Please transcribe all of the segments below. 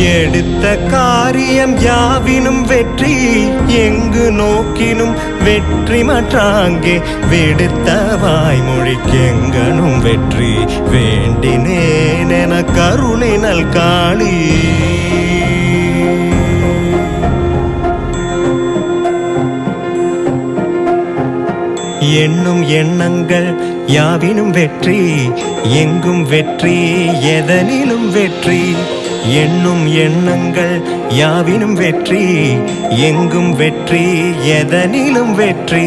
எடுத்த காரியம் யாவினும் வெற்றி எங்கு நோக்கினும் வெற்றி மற்றாங்கே விடுத்த வாய்மொழிக்கெங்கனும் வெற்றி வேண்டினேன் என கருளினல் காளி எண்ணும் எண்ணங்கள் யாவினும் வெற்றி எங்கும் வெற்றி எதனிலும் வெற்றி. என்னும் எண்ணங்கள் யாவினும் வெற்றி எங்கும் வெற்றி எதனிலும் வெற்றி.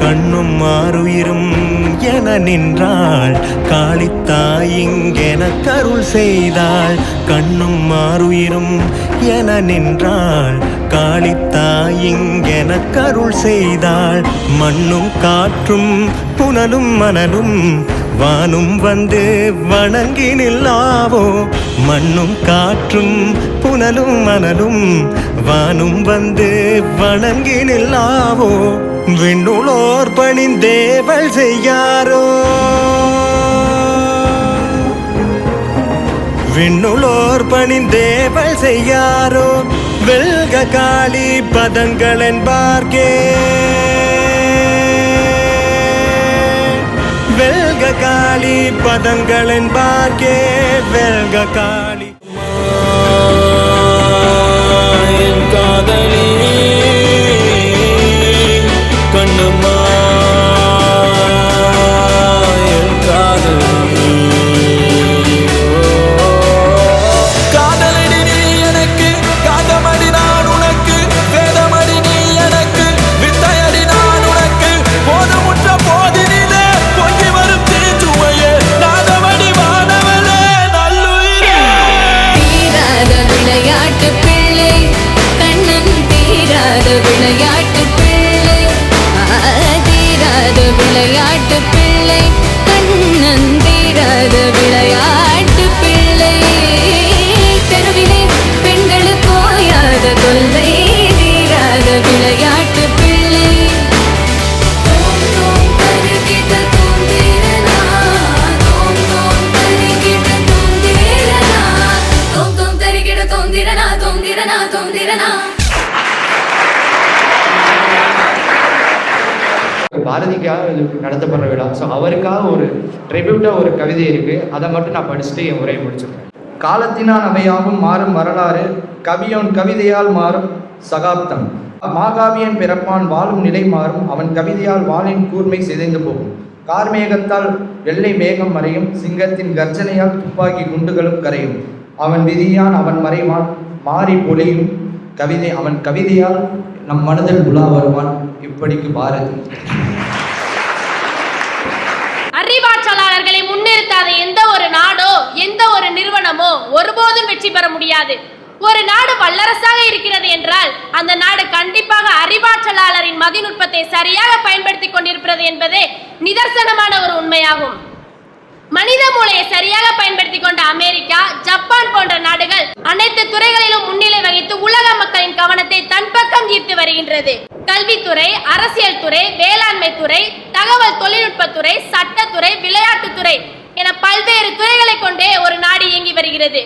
கண்ணும் மாறுயிரும் என நின்றாள் காளித்தாயிங்கென கருள் செய்தாள். கண்ணும் மாறுயிரும் என நின்றாள் காளித்தாயிங்கென கருள் செய்தாள். மண்ணும் காற்றும் புனலும் மணலும் வானும் வந்து வணங்கி நில்லாவோ மண்ணும் காற்றும் புனலும் மணலும் வானும் வந்து வணங்கி நில்லாவோ விண்ணுளோர் பணிந்தேவள் செய்யாரோ. விண்ணுளோர் பணிந்தேவள் செய்யாரோ. வெல்க காளி பதங்கள் என்பார்கே காளி பதங்கள் என்பார்கே வெல்க காளி. என் காதலி. பாரதிக்காக நடத்தப்படுற விழா. ஸோ அவருக்காக ஒரு ட்ரிபியூட்டாக ஒரு கவிதை இருக்குது அதை மட்டும் நான் படிச்சுட்டு என் உரையை முடிச்சிருக்கேன் காலத்தினான் அவையாகும் மாறும் வரலாறு கவியோன் கவிதையால் மாறும் சகாப்தம். மாகாவியன் பிறப்பான் வாழும் நிலை மாறும் அவன் கவிதையால் வாளின் கூர்மை சிதைந்து போகும். கார்மேகத்தால் வெள்ளை மேகம் மறையும் சிங்கத்தின் கர்ஜனையால் துப்பாக்கி குண்டுகளும் கரையும். அவன் விதியான் அவன் மறைவான் மாறி பொழியும் கவிதை அவன் கவிதையால் நம் மனதில் உலா வருவான். இப்படிக்கு பாரதி. அறிவாற்றலாளர்களை முன்னிறுத்தாத எந்த ஒரு நாடோ எந்த ஒரு நிறுவனமோ ஒருபோதும் வெற்றி பெற முடியாது. ஒரு நாடு வல்லரசாக இருக்கிறது என்றால் அந்த நாடு கண்டிப்பாக அறிவாற்றலாளரின் மதிநுட்பத்தை சரியாக பயன்படுத்திக் கொண்டிருக்கிறது என்பதே நிதர்சனமான ஒரு உண்மையாகும். மனித மூளையை சரியாக பயன்படுத்திக் கொண்ட அமெரிக்கா ஜப்பான் போன்ற நாடுகள் அனைத்து துறைகளிலும் முன்னிலை வகித்து உலக மக்களின் கவனத்தை தன் ஈர்த்து வருகின்றது. கல்வித்துறை அரசியல் துறை வேளாண்மை துறை தகவல் தொழில்நுட்பத்துறை சட்டத்துறை விளையாட்டுத்துறை என பல்வேறு துறைகளை கொண்டே ஒரு நாடு இயங்கி வருகிறது.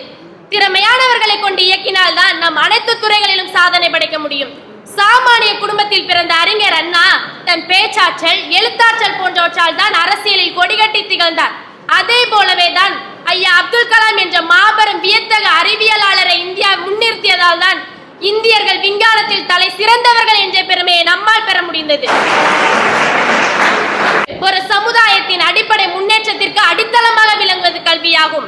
திறமையானவர்களை கொண்டு இயக்கினால்தான் நம் அனைத்து துறைகளிலும் சாதனை படைக்க முடியும். சாமானிய குடும்பத்தில் பிறந்த அறிஞர் அண்ணா தன் பேச்சாற்றல் எழுத்தாற்றல் போன்றவற்றால் தான் அரசியலில் கொடிகட்டி திகழ்ந்தார். அதே போலவே தான் ஐயா அப்துல் கலாம் என்ற மாபெரும் வியத்தக அறிவியலாளரை இந்தியா முன்னிறுத்தியதால் தான் இந்தியர்கள் விஞ்ஞானத்தில் தலை சிறந்தவர்கள் என்ற பெருமையை நம்மால் பெற முடிந்தது. ஒரு சமுதாயத்தின் அடிப்படை முன்னேற்றத்திற்கு அடித்தளமாக விளங்குவது கல்வியாகும்.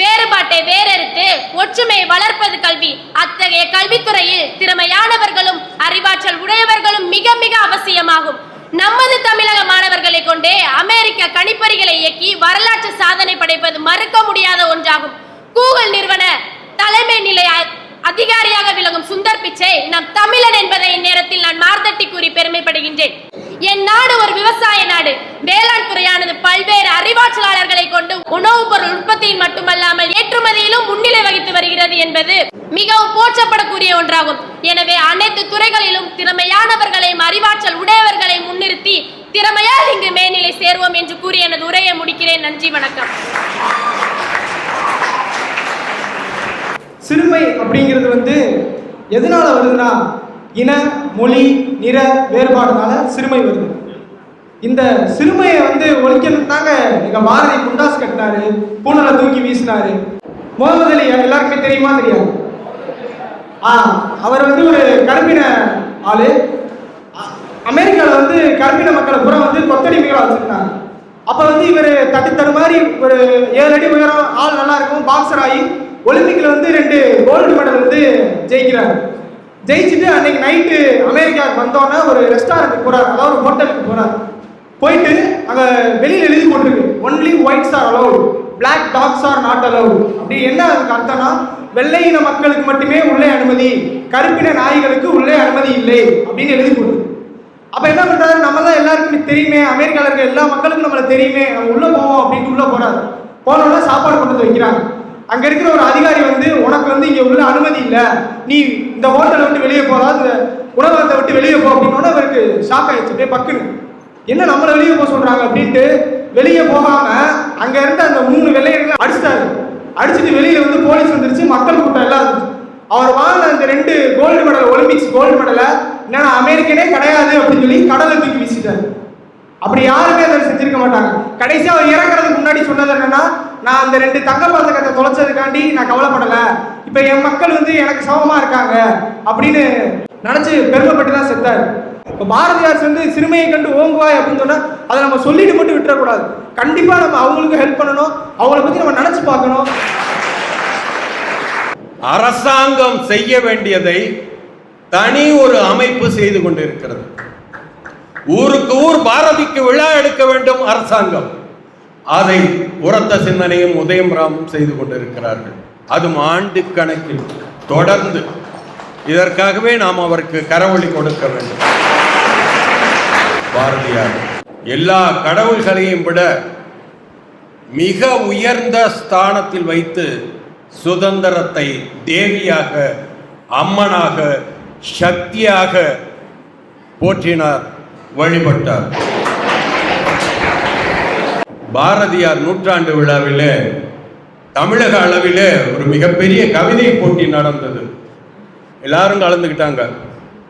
வேறுபாட்டை வேறறுத்து ஒற்றுமையை வளர்ப்பது கல்வி. அத்தகைய கல்வித்துறையில் திறமையானவர்களும் அறிவாற்றல் உடையவர்களும் மிக மிக அவசியமாகும். நமது தமிழக மாணவர்களை கொண்டே அமெரிக்க கணிப்பறிகளை இயக்கி வரலாற்று சாதனை படைப்பது மறுக்க முடியாத ஒன்றாகும். கூகுள் நிறுவன தலைமை நிலைய அதிகாரியாக விளங்கும் சுந்தர் பிச்சை நம் தமிழன் என்பதை இந்நேரத்தில் நான் மார்த்தட்டி கூறி பெருமைப்படுகின்றேன். என் நாடு ஒரு விவசாய நாடு. வேளாண் துறையானது பல்வேறு அறிவாற்றலாளர்களை கொண்டு உணவுப் பொருள் உற்பத்தியில் மட்டுமல்லாமல் ஏற்றுமதியிலும் முன்னிலை வகித்து வருகிறது என்பது மிகவும் போற்றப்படக்கூடிய ஒன்றாகும். எனவே அனைத்து துறைகளிலும் திறமையானவர்களையும் அறிவாற்றல் உடையவர்களை முன்னிறுத்தி திறமையால் இங்கு மேல்நிலை சேர்வோம் என்று கூறி எனது உரையை முடிக்கிறேன். நன்றி வணக்கம். சிறுமை அப்படிங்கிறது வந்து எதனால வருதுன்னா இன மொழி நிற வேறுபாடுனால சிறுமை வருது. இந்த சிறுமையை வந்து ஒழிக்கணும் தாங்க எங்க பாரதி குண்டாஸ் கட்டினாரு பூனலை தூக்கி வீசினாரு. முகமது அலி எல்லாருக்குமே தெரியுமா தெரியாது? ஆ அவர் வந்து ஒரு கருப்பின ஆளு. அமெரிக்காவில் அமெரிக்கால வந்து கருப்பின மக்களை பூரா வந்து கொத்தடிமைகளா வச்சிருந்தாங்க. அப்ப வந்து இவர் தட்டு தடுமாறி ஒரு ஏழு அடி உயரம் ஆள் நல்லா இருக்கும் பாக்ஸர் ஆகி ஒலிம்பிக்ல வந்து ரெண்டு கோல்டு மெடல் வந்து ஜெயிக்கிறார். ஜெயிச்சுட்டு அன்னைக்கு நைட்டு அமெரிக்காவுக்கு வந்தோன்னே ஒரு ரெஸ்டாரண்ட்டுக்கு போறாரு. அதாவது ஒரு ஹோட்டலுக்கு போறாரு. போயிட்டு அங்க வெளியில எழுதி போட்டிருக்கு. Only whites are allowed black dogs are not allowed அப்படி என்ன அதுக்கு அர்த்தம்னா வெள்ளையின மக்களுக்கு மட்டுமே உள்ளே அனுமதி. கருப்பின நாய்களுக்கு உள்ளே அனுமதி இல்லை. அப்படின்னு எழுதி போட்டிருக்கு. அப்ப என்ன பண்றாரு? நம்ம தான் எல்லாருக்குமே தெரியுமே. அமெரிக்கால இருக்க எல்லா மக்களுக்கும் நம்மள தெரியுமே. நம்ம உள்ள போவோம் அப்படின்னு உள்ள போறாரு. போனோம்னா சாப்பாடு கொண்டு வந்து வைக்கிறாங்க. அங்க இருக்கிற ஒரு அதிகாரி வந்து உனக்கு வந்து இங்க உள்ள அனுமதி இல்ல. நீ இந்த ஹோட்டலை விட்டு வெளியே போறாது இந்த உணவகத்தை விட்டு வெளியே போ. அப்படின்னு அவருக்கு ஷாக் ஆயிடுச்சு. அப்படியே பக்குன்னு என்ன நம்மளை வெளியே போக சொல்றாங்க? அப்படின்ட்டு வெளியே போகாம அங்க இருந்த அந்த மூணு வெள்ளையர்களை அடிச்சிட்டாரு. அடிச்சுட்டு வெளியில வந்து போலீஸ் வந்துருச்சு. மக்கள் கூட்டம் எல்லாம் இருந்துச்சு. அவர் வாங்கின அந்த ரெண்டு கோல்டு மெடல் ஒலிம்பிக்ஸ் கோல்டு மெடலை என்னன்னா அமெரிக்கனே கிடையாது அப்படின்னு சொல்லி கடலை தூக்கி வீசிட்டாரு. அப்படி யாருமே அதை செஞ்சிருக்க மாட்டாங்க. கடைசியா அவர் இறங்குறதுக்கு முன்னாடி சொன்னது என்னன்னா நான் அந்த ரெண்டு தங்க பதக்கத்தை தொலைச்சதுக்காண்டி நான் கவலைப்படலை. இப்போ என் மக்கள் வந்து எனக்கு சமமா இருக்காங்க அப்படின்னு நினச்சி பெருமைப்பட்டு தான் செத்தார். இப்போ பாரதியார் வந்து சிறுமையை கண்டு ஓங்குவாய் அப்படின்னு சொன்னால் அதை நம்ம சொல்லிட்டு மட்டும் விட்டுறக்கூடாது. கண்டிப்பா நம்ம அவங்களுக்கு ஹெல்ப் பண்ணணும். அவங்கள பத்தி நம்ம நினச்சி பார்க்கணும். அரசாங்கம் செய்ய வேண்டியதை தனி ஒரு அமைப்பு செய்து கொண்டிருக்கிறது. ஊருக்கு ஊர் பாரதிக்கு விழா எடுக்க வேண்டும் அரசாங்கம். அதை உரத்த சிந்தனையும் உதயம் ராமும் செய்து கொண்டிருக்கிறார்கள். அதுவும் ஆண்டு கணக்கில் தொடர்ந்து இதற்காகவே நாம் அவருக்கு கரவொலி கொடுக்க வேண்டும். பாரதியார் எல்லா கடவுள்களையும் விட மிக உயர்ந்த ஸ்தானத்தில் வைத்து சுதந்திரத்தை தேவியாக அம்மனாக சக்தியாக போற்றினார் வழிபட்டார். பாரதியார் நூற்றாண்டு விழாவிலே தமிழக அளவிலே ஒரு மிகப்பெரிய கவிதை போட்டி நடந்தது. எல்லாரும் கலந்துக்கிட்டாங்க.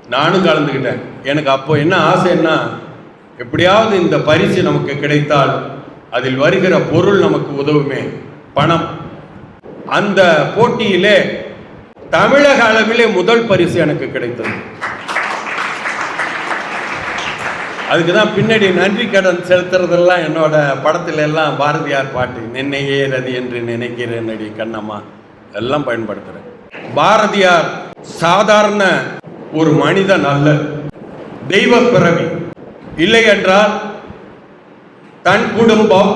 நானும் கலந்துக்கிட்டேன். எனக்கு அப்போ என்ன ஆசைன்னா எப்படியாவது இந்த பரிசு நமக்கு கிடைத்தால் அதில் வருகிற பொருள் நமக்கு உதவுமே. பணம். அந்த போட்டியிலே தமிழக அளவிலே முதல் பரிசு எனக்கு கிடைத்தது. அதுக்கு தான் பின்னாடி நன்றி கடன் செலுத்துறதெல்லாம் என்னோட படத்துல எல்லாம் பாரதியார் பாட்டு நின்னையே ரதி என்று நினைக்கிறேன் நடி கண்ணம்மா. எல்லாம் பயன்படுத்துறேன். பாரதியார் சாதாரண ஒரு மனிதன் அல்ல தெய்வ பிறவி. இல்லை என்றால் தன் குடும்பம்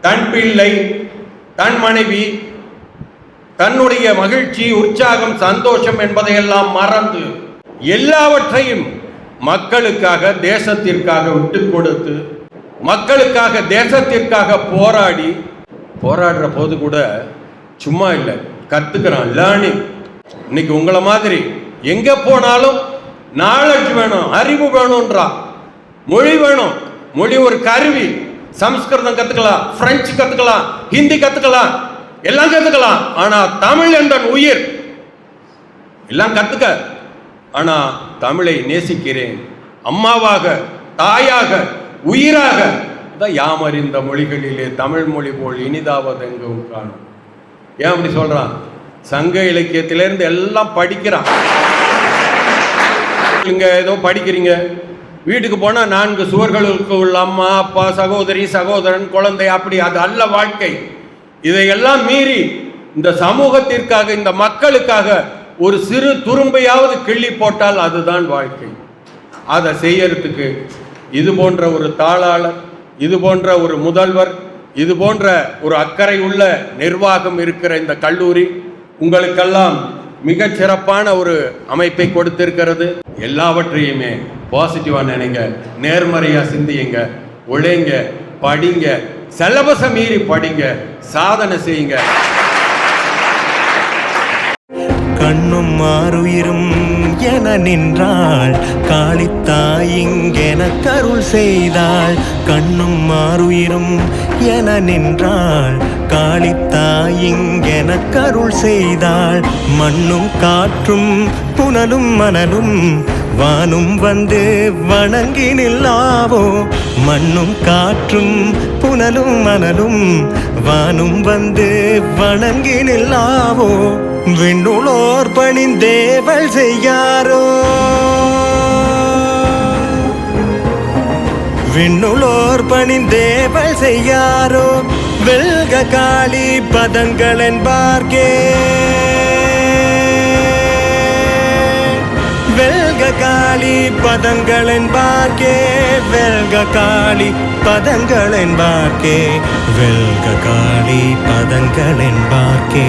தன் பிள்ளை தன் மனைவி தன்னுடைய மகிழ்ச்சி உற்சாகம் சந்தோஷம் என்பதையெல்லாம் மறந்து எல்லாவற்றையும் மக்களுக்காக தேசத்திற்காக விட்டு கொடுத்து மக்களுக்காக தேசத்திற்காக போராடி போராடுற போது கூட சும்மா இல்லை கற்றுக்கிறான் லேர்னிங் இன்னைக்கு உங்களை மாதிரி எங்கே போனாலும் நாலேஜ் வேணும் அறிவு வேணும்ன்றா. மொழி வேணும். மொழி ஒரு கருவி. சம்ஸ்கிருதம் கற்றுக்கலாம் ஃப்ரெஞ்சு கற்றுக்கலாம் ஹிந்தி கற்றுக்கலாம் எல்லாம் கற்றுக்கலாம் ஆனால் தமிழ் என்ற உயிர் எல்லாம் கற்றுக்க ஆனா தமிழை நேசிக்கிறேன். அம்மாவாக தாயாக உயிராக. தான் யாம் அறிந்த மொழிகளிலே தமிழ் மொழி போல் இனிதாவதெங்கும் காணும் ஏன் அப்படி சொல்றான்? சங்க இலக்கியத்திலேருந்து எல்லாம் படிக்கிறான். நீங்க ஏதோ படிக்கிறீங்க. வீட்டுக்கு போனால் நான்கு சுவர்களுக்கு உள்ள அம்மா அப்பா சகோதரி சகோதரன் குழந்தை அப்படி அது அல்ல வாழ்க்கை. இதையெல்லாம் மீறி இந்த சமூகத்திற்காக இந்த மக்களுக்காக ஒரு சிறு துரும்பையாவது கிள்ளி போட்டால் அதுதான் வாழ்க்கை. அதை செய்யறதுக்கு இது போன்ற ஒரு தாளாளர் இது போன்ற ஒரு முதல்வர் இது போன்ற ஒரு அக்கறை உள்ள நிர்வாகம் இருக்கிற இந்த கல்லூரி உங்களுக்கெல்லாம் மிக சிறப்பான ஒரு அமைப்பை கொடுத்திருக்கிறது. எல்லாவற்றையுமே பாசிட்டிவா நினைங்க நேர்மறையா சிந்தியுங்க உழைங்க படிங்க சிலபஸை மீறி படிங்க சாதனை செய்யுங்க. கண்ணும் மாறுயிரும் என நின்றாள். காளித்தாய் இங்கென கருள் செய்தாள். கண்ணும் மாறுயிரும் என நின்றாள். காளித்தாய் இங்கென கருள் செய்தாள். மண்ணும் காற்றும் புனலும் மணலும் வானும் வந்து வணங்கி நில்லாவோ மண்ணும் காற்றும் புனலும் மணலும் வானும் வந்து வணங்கி நில்லாவோ விண்ணுளோர் பணிந்தேவள் செய்யாரோ? விண்ணுளோர் பணிந்தேவள் செய்யாரோ? வெல்க காளி பதங்கள் என்பார்கே வெல்க காளி பதங்கள் என்பார்கே வெல்க காளி பதங்கள் என்பார்க்கே வெல்க காளி பதங்கள் என்பார்க்கே